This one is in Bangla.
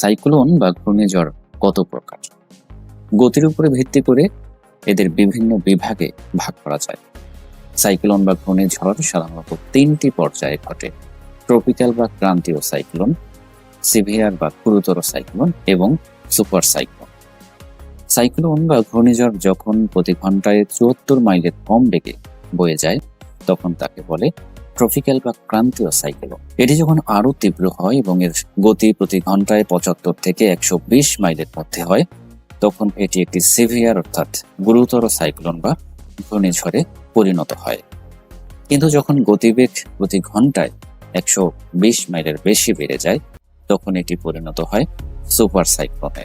সাইক্লোন বা ঘূর্ণিঝড় কত প্রকার? গতির উপরে ভিত্তি করে এদের বিভিন্ন বিভাগে ভাগ করা যায়। সাইক্লোন বা ঘূর্ণিঝড় সাধারণত তিনটি পর্যায়ে ঘটে। ট্রপিক্যাল বা ক্রান্তীয় সাইক্লোন, সিভিয়ার বা গুরুতর সাইক্লোন এবং সুপার সাইক্লোন। সাইক্লোন বা ঘূর্ণিঝড় যখন প্রতি ঘন্টায় চুয়াত্তর মাইলের কম বেগে বয়ে যায়, তখন তাকে বলে ট্রপিক্যাল বা ক্রান্তীয় সাইক্লোন এটি যখন আরও তীব্র হয় এবং এর গতি প্রতি ঘন্টায় পঁচাত্তর থেকে একশো বিশ মাইলের মধ্যে হয়, তখন এটি একটি সিভিয়ার অর্থাৎ গুরুতর সাইক্লোন বা ঘূর্ণিঝড়ে পরিণত হয়। কিন্তু যখন গতিবেগ প্রতি ঘন্টায় একশো বিশ মাইলের বেশি বেড়ে যায়, তখন এটি পরিণত হয় সুপার সাইক্লোনে